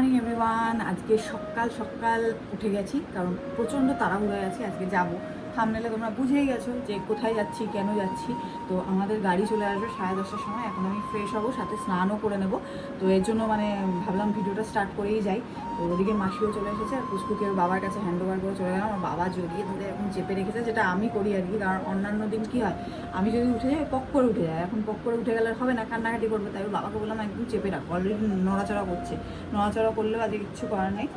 Morning everyone আজকে সকাল সকাল উঠে গেছি কারণ প্রচণ্ড তাড়াহুড়ো আছে আজকে যাব। থামনেলে তোমরা বুঝেই গেছো যে কোথায় যাচ্ছি, কেন যাচ্ছি। তো আমাদের গাড়ি চলে আসবে সাড়ে দশটার সময়। এখন আমি ফ্রেশ হব, সাথে স্নানও করে নেব। তো এর জন্য মানে ভাবলাম ভিডিওটা স্টার্ট করেই যাই। তো ওদিকে মাসিও চলে এসেছে আর পুষ্পুকে বাবার কাছে হ্যান্ড ওভার করে চলে গেলাম। আমার বাবা জড়িয়ে ধরে এখন চেপে রেখেছে, যেটা আমি করি আর কি। কারণ অন্যান্য দিন কী হয়, আমি যদি উঠে যাই, পক করে উঠে যায়। এখন পক করে উঠে গেলে হবে না, কান্নাকাটি করবে। তাই বাবাকে বললাম, একদম চেপে রাখো। অলরেডি নড়াচড়া করছে। নড়াচড়া করলেও আজকে কিচ্ছু করার নেই।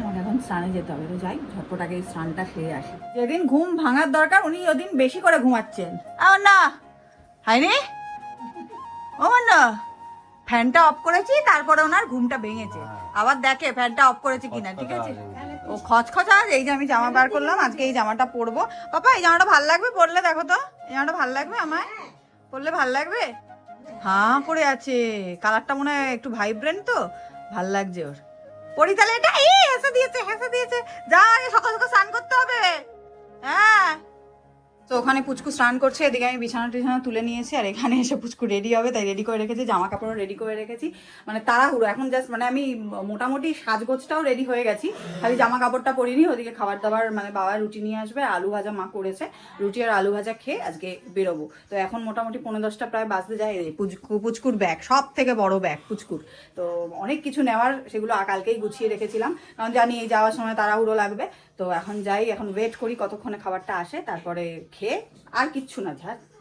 আমাকে এখন স্নানে যেতে হবে। তো যাই ঝটপট আগে স্নানটা সেরে আসি। যেদিন ঘুম ভাঙার দরকার উনি ওদিন বেশি করে ঘুমাচ্ছেন। আমার না হাইনি ও না ফ্যানটা অফ করেছি তারপরে ওনার ঘুমটা ভেঙেছে। আবার দেখে ফ্যানটা অফ করেছে কিনা ঠিক আছে? ও খচখচা এই যে আমি জামা বার করলাম আজকে এই জামাটা পরবো। পাপা এই জামাটা ভালো লাগবে পরলে দেখো তো। এই জামাটা ভালো লাগবে আমায়? পরলে ভালো লাগবে? হ্যাঁ পরে আছে। কালারটা মনে হয় একটু ভাইব্রেন্ট তো ভালো লাগছে ওর। পরি তাহলে এটা এই হেসে দিয়েছে হেসে দিয়েছে। যা সকাল সকাল স্নান করতে হবে। হ্যাঁ। তো ওখানে পুচকু স্নান করছে, এদিকে আমি বিছানা টিছানা তুলে নিয়েছি, আর এখানে এসে পুচকু রেডি হবে, তাই রেডি করে রেখেছি জামা কাপড়ও রেডি করে রেখেছি। মানে তাড়াহুড়ো, এখন জাস্ট মানে আমি মোটামুটি সাজগোজটাও রেডি হয়ে গেছি। খালি জামা কাপড়টা পরিনি, ওদিকে খাবার দাবার মানে বাবা রুটি নিয়ে আসবে, আলু ভাজা মা করেছে, রুটি আর আলু ভাজা খেয়ে আজকে বেরোবো। তো এখন মোটামুটি পনেরো দশটা প্রায় বাজতে যায় পুচকু, পুচকুর ব্যাগ সব থেকে বড় ব্যাগ পুচকুর। তো অনেক কিছু নেওয়ার, সেগুলো কালকেই গুছিয়ে রেখেছিলাম। কারণ জানি এই যাওয়ার সময় তাড়াহুড়ো লাগবে। তো এখন যাই এখন ওয়েট করি কতক্ষণে খাবারটা আসে তারপরে খেয়ে আর কিচ্ছু না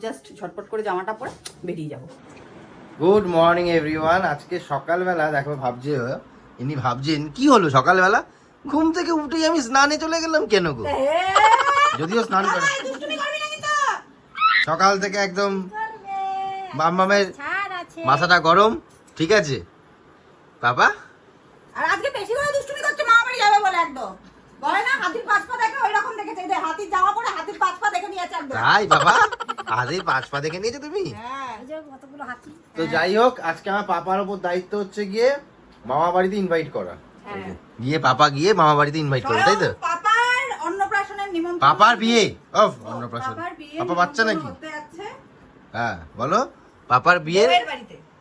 জাস্ট ঝটপট করে জামাটা পরে বেরিয়ে যাব। গুড মর্নিং এভরিওয়ান আজকে সকালবেলা দেখো ভাবছে ও, ইনি ভাবছেন কি হলো সকালবেলা? ঘুম থেকে উঠেই আমি স্নানে চলে গেলাম কেন গো? যদিও স্নান করে। সকাল থেকে একদম মামের মাথাটা গরম ঠিক আছে? বাবা? আর আজকে বেশি করে দুষ্টুমি করছে মা বাড়ি যাবে বলে একদম। বলে না হাতির পাঁচ পা দেখে ওই রকম দেখেছে। এই হাতির জামা পরে হাতির পাঁচ পা দেখে নিয়েছে একদম। তাই বাবা আরে পাঁচ পা দেখে নিয়েছো তুমি? হ্যাঁ। তো যাই হোক আজকে আমার পাপার উপর দায়িত্ব হচ্ছে গিয়ে মামা বাড়িতে ইনভাইট করা। হ্যাঁ। গিয়ে পাপা গিয়ে মামা বাড়িতে ইনভাইট করে তাই তো? পাপার অন্নপ্রাশনের নিমন্ত্রণ। পাপার বিয়ে? অফ অন্নপ্রাশন। পাপা বাচ্চা নাকি? হ্যাঁ বলো। পাপার বিয়ে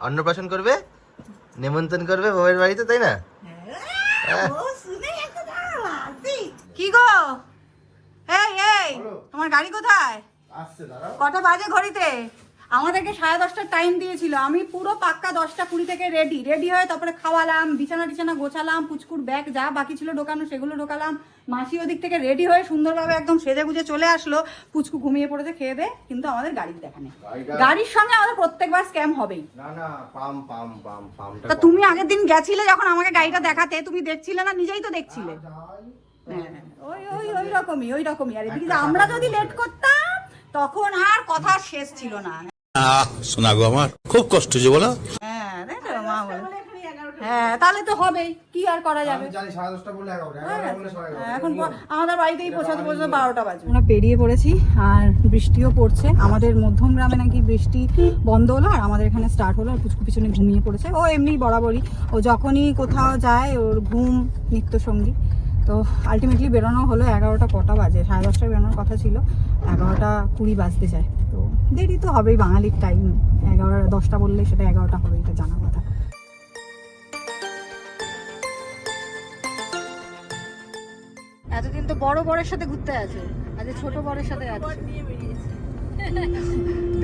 অন্নপ্রাশন করবে? নেমন্তন্ন করবে বউয়ের বাড়িতে তাই না? হ্যাঁ, ও শুনে একটা দাঁড়াও, হাসি। কি গো? এই এই তোমার গাড়ি কোথায়? আসছে দাঁড়াও। কটা বাজে ঘড়িতে? আমাদেরকে সাড়ে দশটার টাইম দিয়েছিল। আমি পুরো পাক্কা দশটা কুড়ি থেকে রেডি রেডি হয়ে তারপরে খাওয়ালাম বিছানা টিছানা গোছালাম পুচকুর ব্যাগ যা বাকি ছিল ঢোকানো সেগুলো ঢোকালাম। মাসি ওদিক থেকে রেডি হয়ে সুন্দরভাবে একদম সেজে গুজে চলে আসলো। পুচকু ঘুমিয়ে পড়েছে খেয়ে দে কিন্তু আমাদের গাড়ির দেখা নেই। গাড়ির সঙ্গে আমাদের প্রত্যেকবার স্ক্যাম হবেই। না না পাম পাম পাম পামটা তা তুমি আগের দিন গেছিলে যখন আমাকে গাড়িটা দেখাতে? তুমি দেখছিলে না? নিজেই তো দেখছিলে। রকমই ওই রকমই আর এদিকে আমরা যদি লেট করতাম তখন আর কথা শেষ ছিল না। শোনা গো আমার খুব কষ্ট যে বলো। হ্যাঁ মা হ্যাঁ তাহলে তো হবেই কি আর করা যাবে। হ্যাঁ, এখন আমাদের বাড়িতেই পৌঁছাতে পৌঁছাতে বারোটা বাজে। আমরা পেরিয়ে পড়েছি আর বৃষ্টিও পড়ছে। আমাদের মধ্যম গ্রামে নাকি বৃষ্টি বন্ধ হলো আর আমাদের এখানে স্টার্ট হলো আর পুচকু পিছনে ঘুমিয়ে পড়েছে। ও এমনি বরাবরই। ও যখনই কোথাও যায় ওর ঘুম নিত্য সঙ্গী তো আলটিমেটলি বেরোনো হলো এগারোটা কটা বাজে সাড়ে দশটায় বেরোনোর কথা ছিল। এগারোটা কুড়ি বাজতে যায় তো দেরি তো হবেই বাঙালির টাইম এগারো দশটা বললে সেটা এগারোটা হবে এটা জানা কথা। এতদিন তো বড় বরের সাথে ঘুরতে আছে আজ ছোট বরের সাথে আছে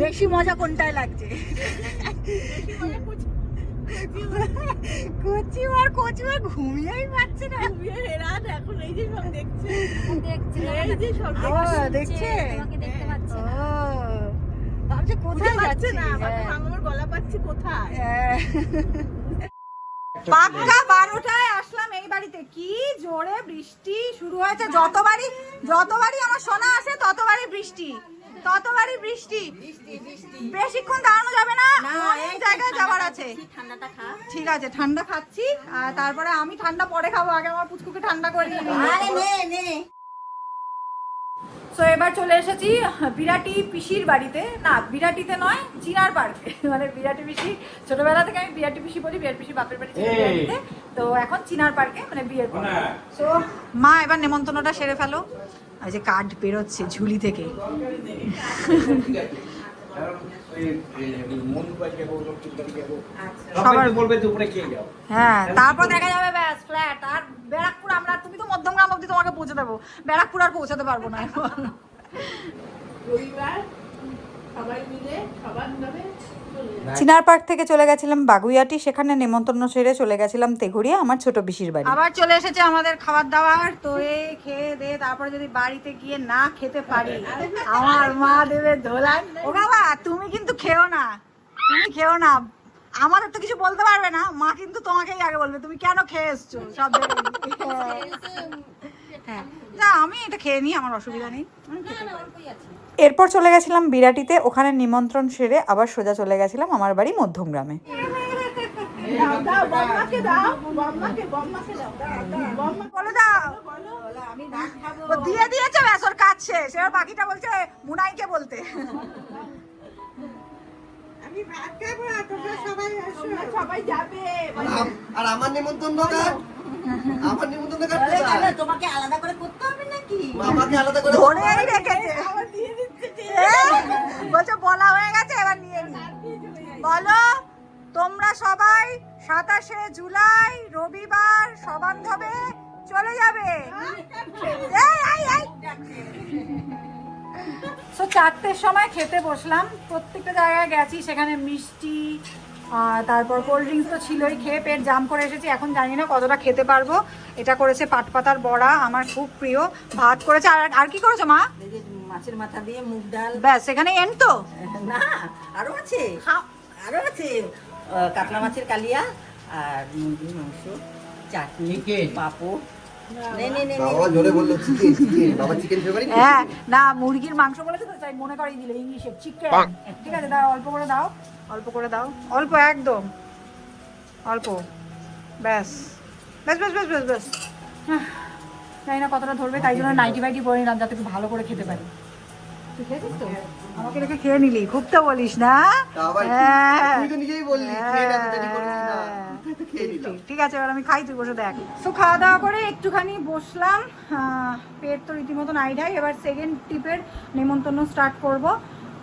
বেশি মজা কোনটায় লাগছে? কচি আর কচি আর ঘুমিয়েই পাচ্ছে না। এখন এই যে সব দেখছে। দেখছি এই যে সব দেখছে। তোমাকে দেখতে পাচ্ছি ও। ভাবছে কোথায় যাচ্ছে? না আমার গলা পাচ্ছি কোথায়? পাক্কা বারোটায় আসলাম এই বাড়িতে। কি জোরে বৃষ্টি শুরু হয়েছে। যতবারই যতবারই আমার সোনা আসে ততবারই বৃষ্টি। ততবারই বৃষ্টি। বেশিক্ষণ দাঁড়ানো যাবে না। অনেক জায়গায় যাবার আছে। ঠিক আছে ঠান্ডা খাচ্ছি। আর তারপরে আমি ঠান্ডা পরে খাব। আগে আমার পুচকুকে ঠান্ডা করে নিয়ে আরে নে নে। তো এবার চলে এসেছি বিরাটি পিসির বাড়িতে। না বিরাটিতে নয় চিনার পার্কে। মানে বিরাটি পিসি ছোটবেলা থেকে আমি বিরাটি পিসি বলি বিরাটি পিসি বাপের বাড়ি। বিরাটিতে। তো এখন চিনার পার্কে মানে বিয়ের পর তো মা এবার নেমন্তন্নটা সেরে ফেলো। এই যে কাঠ বেরোচ্ছে ঝুলি থেকে। যাও। হ্যাঁ তারপর দেখা যাবে ব্যাস ফ্ল্যাট আর ব্যারাকপুর আমরা তুমি তো মধ্যমগ্রাম অব্দি তোমাকে পৌঁছে দেবো। ব্যারাকপুর আর পৌঁছাতে পারব না এখন। রবিবার? চিনার পার্ক থেকে চলে গেছিলাম বাগুইয়াটি সেখানে নেমন্তন্ন সেরে চলে গেছিলাম তেঘুরিয়া আমার ছোট পিসির বাড়ি। আবার চলে এসেছে আমাদের খাবার দাবার তো এই খেয়ে দে তারপরে যদি বাড়িতে গিয়ে না খেতে পারি আমার মা দেবে ধোলাই। ও বাবা তুমি কিন্তু খেও না তুমি খেও না। আমাদের তো কিছু বলতে পারবে না মা কিন্তু তোমাকেই আগে বলবে তুমি কেন খেয়ে এসছো? সব। হ্যাঁ। না আমি এটা খেয়ে নিই আমার অসুবিধা নেই। এরপর চলে গেছিলাম বিরাটিতে ওখানে নিমন্ত্রণ সেরে আবার সোজা চলে গেছিলাম আমার বাড়ি দাও। ও দিয়ে দিয়েছে কাজ শেষ। এবার বাকিটা বলছে মুনাইকে বলতে। আমি ভাত খাব না তোমরা সবাই এসো সবাই যাবে। আর আমার নিমন্ত্রণ আমার নিমন্ত্রণ তোমাকে আলাদা করে করতে হবে নাকি? আমাকে আলাদা করে রেখেছে আবার দিয়ে দিচ্ছে যে এ, বলছে বলা হয়ে গেছে, এবার নিয়ে বলো, তোমরা সবাই সাতাশে জুলাই রবিবার সবান্ধবে চলে যাবে। তো চারটের সময় খেতে বসলাম। প্রত্যেকটা জায়গায় গেছি, সেখানে মিষ্টি তারপর কোল্ড ড্রিঙ্কস তো ছিলই, খেয়ে পেট জাম করে এসেছি। এখন জানি না কতটা খেতে পারব। এটা করেছে পাটপাতার বড়া, আমার খুব প্রিয়। ভাত করেছে। আর আর কি করেছ মা? মাছের মাথা দিয়ে মুগ ডাল। ব্যাস এখানে এন তো? না আরও আছে। আরও আছে। কাতলা মাছের কালিয়া আর মুরগির মাংস চাটনি পাপড়। নে হ্যাঁ না মুরগির মাংস বলেছে তো তাই মনে করিয়ে দিল ইংলিশে চিকেন ঠিক আছে দাও অল্প করে দাও অল্প করে দাও। অল্প একদম। অল্প। ব্যাস। ব্যাস ব্যাস ব্যাস ব্যাস ব্যাস। জানি না কতটা ধরবে তাই জন্য নাইটি ফাইটি পরে নিলাম যাতে একটু ভালো করে খেতে পারি তুই খেয়েছিস তো আমাকে রেখে খেয়ে নিলি খুব তো বলিস না? হ্যাঁ। তুই তো নিজেই বললি, খেয়ে নে, দেরি করিস না। তুই তো খেয়ে নিলাম। ঠিক- আছে এবার আমি খাই তুই বসে দেখ তো খাওয়া দাওয়া করে একটুখানি বসলাম পেট তো রীতিমতো নাইডাই এবার সেকেন্ড টিপের নেমন্তন্ন স্টার্ট করব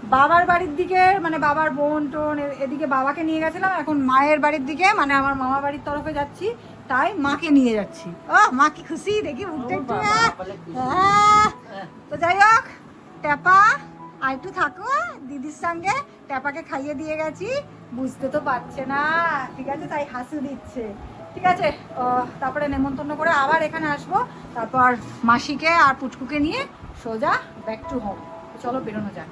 বাবার বাড়ির দিকে মানে বাবার বোন টোন এ- এদিকে বাবাকে নিয়ে গেছিলাম এখন মায়ের বাড়ির দিকে মানে আমার মামা বাড়ির তরফে যাচ্ছি তাই মাকে নিয়ে যাচ্ছি। ও মা কি খুশি? দেখি উঠতে একটু। তো যাই হোক ট্যাপা আর একটু থাকো দিদির সঙ্গে। ট্যাপাকে খাইয়ে দিয়ে গেছি। বুঝতে তো পারছে না। ঠিক আছে তাই হাসি দিচ্ছে। ঠিক আছে তারপরে নেমন্তন্ন করে আবার এখানে আসব। তারপর মাসিকে আর পুচকুকে নিয়ে সোজা ব্যাক টু হোম চলো বেরোনো যাক।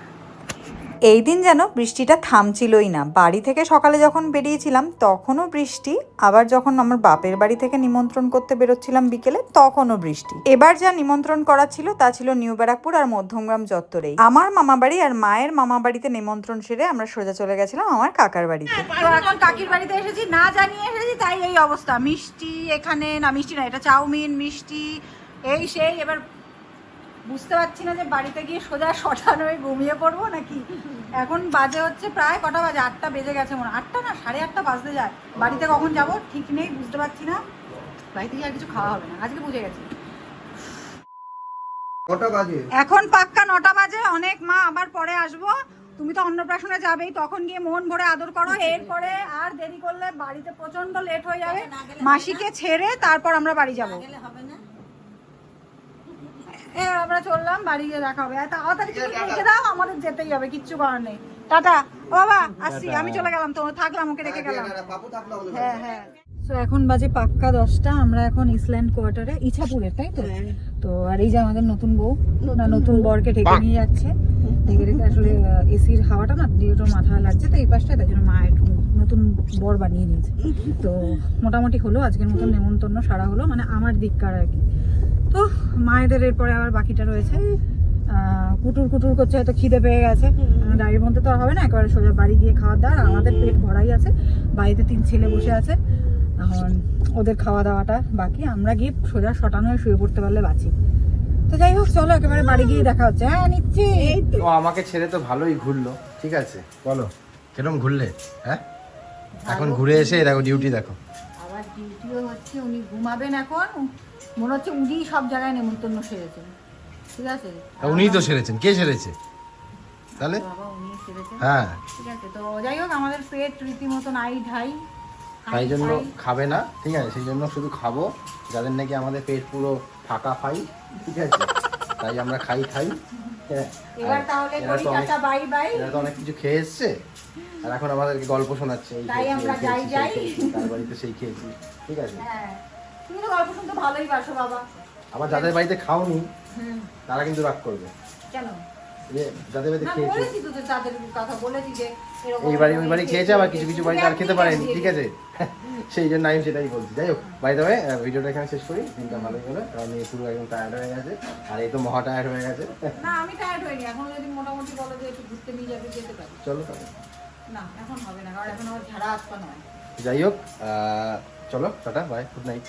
এই দিন যেন বৃষ্টিটা থামছিলই না। বাড়ি থেকে সকালে যখন বেরিয়েছিলাম, তখনও বৃষ্টি। আবার যখন আমার বাপের বাড়ি থেকে নিমন্ত্রণ করতে বেরোচ্ছিলাম বিকেলে, তখনও বৃষ্টি। এবার যা নিমন্ত্রণ করা ছিল তা ছিল নিউ ব্যারাকপুর আর মধ্যমগ্রাম চত্বরেই। আমার মামা বাড়ি আর মায়ের মামা বাড়িতে নিমন্ত্রণ সেরে আমরা সোজা চলে গেছিলাম আমার কাকার বাড়িতে। এখন কাকির বাড়িতে এসেছি। না জানিয়ে এসেছি, তাই এই অবস্থা। মিষ্টি এখানে, না, মিষ্টি না, এটা চাউমিন, মিষ্টি, এই সেই। এবার বুঝতে পারছি না যে বাড়িতে গিয়ে সোজা শটানো হয়ে ঘুমিয়ে পড়ব নাকি? এখন বাজে হচ্ছে প্রায় কটা বাজে আটটা বেজে গেছে মনে আটটা না সাড়ে আটটা বাজতে যায়। বাড়িতে কখন যাব ঠিক নেই বুঝতে পারছি না। বাড়িতে গিয়ে আর কিছু খাওয়া হবে না আজকে বুঝে গেছি। এখন পাক্কা নটা বাজে অনেক মা আবার পরে আসব। তুমি তো অন্নপ্রাশনে যাবেই তখন গিয়ে মন ভরে আদর করো। এরপরে আর দেরি করলে বাড়িতে প্রচণ্ড লেট হয়ে যাবে। মাসিকে ছেড়ে তারপর আমরা বাড়ি যাব। আমরা চললাম বাড়ি গিয়ে দেখা হবে। তাড়াতাড়ি দাও আমাদের যেতেই হবে কিচ্ছু করার নেই। টাটা। বাবা আসছি আমি চলে গেলাম তো থাকলাম ওকে রেখে গেলাম। থাকল আমাদের হ্যাঁ হ্যাঁ। তো এখন বাজে পাক্কা দশটা আমরা এখন ইসল্যান্ড কোয়ার্টারে ইছাপুরের তাই তো? তো আর এই যে আমাদের নতুন বউ না নতুন বরকে ঢেকে নিয়ে যাচ্ছে। ঢেকে রেখে আসলে এসির হাওয়াটা না ডিওটোর মাথা লাগছে তো এই পাশটা তাই জন্য মা একটু নতুন বর বানিয়ে নিয়েছে। তো মোটামুটি হলো আজকের মতন নেমন্তন্ন সারা হলো মানে আমার দিককার আর কি। তো মায়েদের এরপরে আবার বাকিটা রয়েছে। কুটুর কুটুর করছে হয়তো খিদে পেয়ে গেছে। গাড়ির মধ্যে তো আর হবে না একেবারে সোজা বাড়ি গিয়ে খাওয়া দাওয়া। আর আমাদের পেট ভরাই আছে বাড়িতে তিন ছেলে বসে আছে। এখন ওদের খাওয়া দাওয়াটা বাকি। আমরা গিয়ে সোজা শটানো হয়ে শুয়ে পড়তে পারলে বাঁচি। তো যাই হোক চলো একেবারে বাড়ি গিয়ে দেখা হচ্ছে। হ্যাঁ নিচ্ছি। ও আমাকে ছেড়ে তো ভালোই ঘুরলো। ঠিক আছে বলো। কিরম ঘুরলে? হ্যাঁ? এখন ঘুরে এসে দেখো ডিউটি দেখো। আবার ডিউটিও হচ্ছে উনি ঘুমাবেন এখন। মনে হচ্ছে উনি সব জায়গায় নেমন্তন্ন সেরেছেন। ঠিক আছে? উনিই তো সেরেছেন। কে সেরেছে? তাহলে? হ্যাঁ। ঠিক আছে তো যাই হোক আমাদের পেট রীতিমতো নাই ঢাই। তাই জন্য খাবে না ঠিক আছে? সেই জন্য শুধু খাব। যাদের নাকি আমাদের পেট পুরো ফাঁকা ফাই ঠিক আছে? তাই আমরা খাই খাই। হ্যাঁ, এবার তাহলে করি তো অনেক- টাটা বাই বাই। এরা তো অনেক কিছু খেয়ে এসছে। আর এখন আমাদেরকে গল্প শোনাচ্ছে। তাই আমরা যাই, যাই। তার বাড়িতে সেই খেয়েছি ঠিক আছে? হ্যাঁ। তুমি তো গল্প শুনতে ভালোই বাসো বাবা। আবার যাদের বাড়িতে খাওনি তারা কিন্তু রাগ করবে। কেন? এই বাড়ি ওই বাড়ি খেয়েছে আবার কিছু কিছু বাড়িতে আর খেতে পারেনি ঠিক আছে? সেই জন্য আমি সেটাই বলছি। যাই হোক বাই দ্য ভিডিওটা এখানে শেষ করি। দিনটা ভালোই গেলো কারণ এই পুরো একদম টায়ার্ড হয়ে গেছে আর এই তো মহা টায়ার্ড হয়ে গেছে। না আমি টায়ার্ড হইনি। এখন যদি মোটামুটি বলো যে একটু ঘুরতে নিয়ে যাবে যেতে পারি। চলো তাহলে। না এখন হবে না কারণ এখন আমার ঝাড়া আসপা নয়। যাই হোক চলো টাটা বাই গুড নাইট